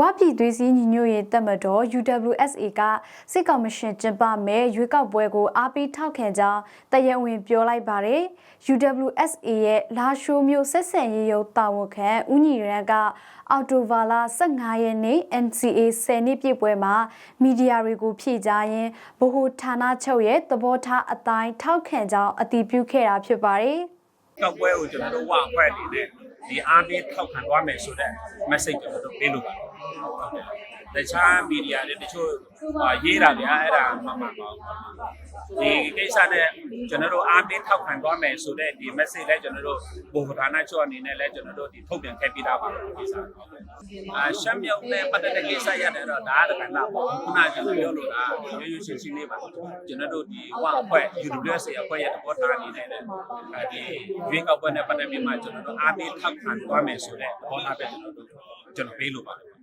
ဝပြည်သွေးစည်းညီညွတ်ရေးတပ်မတော် UWSA ကစစ်ကောင်မရှင်ကျင်းပမဲ့ရွေးကောက်ပွဲကိုအားပေးထောက်ခံကြောင်းတရဝင်ပြောလိုက်ပါတယ်။ UWSA ရဲ့လာရှိုးမြို့ဆက်ဆံရေးရုံးတာဝန်ခံဦးညီရန်ကအော်တိုဗာလာ15ရက်နေ့ NCA 10နှစ်ပြည့်ပွဲမှာမီဒီယာတွေကိုဖြည့်ကြားရင်းဗဟိုဌာနချုပ်ရဲ့သဘောထားအတိုင်းထောက်ခံကြောင်းအတည်ပြုခဲ့တာဖြစ်ပါတယ်။ကောက်ပွဲကိုကျွန်တော်တို့ဝအဖွဲ့အနေနဲ့ဒီအားပေးထောက်ခံသွားမယ်ဆိုတဲ့ message ကျွန်တော်တို့ပေးလို့ပါတယ်ဟု တ်ကဲ့တခြားမီဒီယာတွေတချို့ဟာရေးတာဗျာအဲ့ဒါမှမှမဟုတ်ဒီကိစ္စနဲ့ကျွန်တော်တို့အားပေးထောက်ခံသွားမယ်ဆိုတဲ့ဒီ message လည်းကျွန်တော်တို့ဘုံဌာနချုပ်အနေနဲ့လည်းကျွန်တော်တို့ဒီထုတ်ပြန်ခဲ့ပြီးသားပါဒီကိစ္စဟုတ်ကဲ့အာရှမ်းမြောက်နဲ့ပတ်သက်တဲ့ကိစ္စရတယ်တော့ဒါကတကယ်လားပေါ့ခုနကကျွန်တော်ပြောလို့လားရိုးရိုးရှင်းရှင်းလေးပါကျွန်တော်တို့ဒီဝအဖွဲ့ UWSA အဖွဲ့ရဲ့သဘောထားအနေနဲ့လည်းဒီရွေးကောက်ပွဲနဲ့ပတ်သက်ပြီးမှကျွန်တော်တို့အားပေးထောက်ခံသွားမယ်ဆိုတဲ့သဘောထားပဲကျွန်တော်တို့ကျွန်တော်ပေးလို့ပါတယ်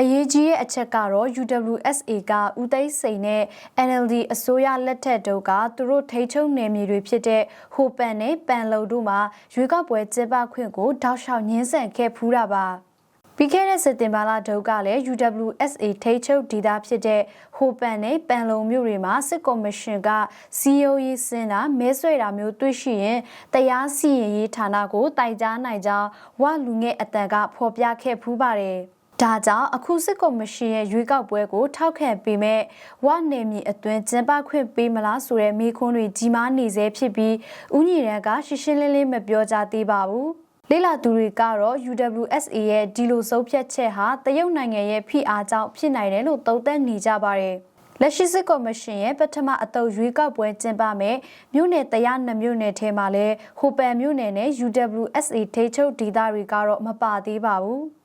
အရေးကြီးတဲ့အချက်ကတော့ UWSA ကဦးသိန်းစိန်နဲ့ NLD အစိုးရလက်ထက်တုန်းကသူတို့ထိချုံနယ်မြေတွေဖြစ်တဲ့ဟိုပန်နဲ့ပန်လုံတို့မှာရွေးကောက်ပွဲကျင်းပခွင့်ကိုတောက်လျှောက်ညှင်းဆန်ခဲ့ဖူးတာပါပြီးခဲ့တဲ့စက်တင်ဘာလတုန်းကလည်း UWSA ထိချုပ်ဒေသဖြစ်တဲ့ဟိုပန်နဲ့ပန်လုံမြို့တွေမှာစစ်ကော်မရှင်ကစီယိုရေးစင်တာမဲဆွဲတာမျိုးတွေ့ရှိရင်တရားစီရင်ရေးဌာနကိုတိုင်ကြားနိုင်ကြောင်းဝလူငယ်အတန်ကဖော်ပြခဲ့ဖူးပါတယ်။ ဒါကြောင့်အခုစစ်ကော်မရှင်ရဲ့ရွေးကောက်ပွဲကိုထောက်ခံပေးမဲ့ဝနယ်မြေအတွင်းကျင်းပခွင့်ပေးမလားဆိုတဲ့မေးခွန်းတွေကြီးမားနေစေဖြစ်ပြီးဦးညီရန်ကရှင်းရှင်းလင်းလင်းမပြောကြသေးပါဘူး။လေလာသူတွေကတော့ UWSA ရဲ့ဒီလိုစုပ်ဖြတ်ချက်ဟာတရုတ်နိုင်ငံရဲ့ဖိအားကြောင့်ဖြစ်နိုင်တယ်လို့သုံးသပ်နေကြပါတယ်။လက်ရှိစစ်ကော်မရှင်ရဲ့ပထမအတုပ်ရွေးကောက်ပွဲကျင်းပမယ်မြို့နယ်တရားနှစ်မြို့နယ်ထဲမှာလဲဟိုပန်မြို့နယ်နဲ့ UWSA ထိချုပ်ဒေသတွေကတော့မပါသေးပါဘူး။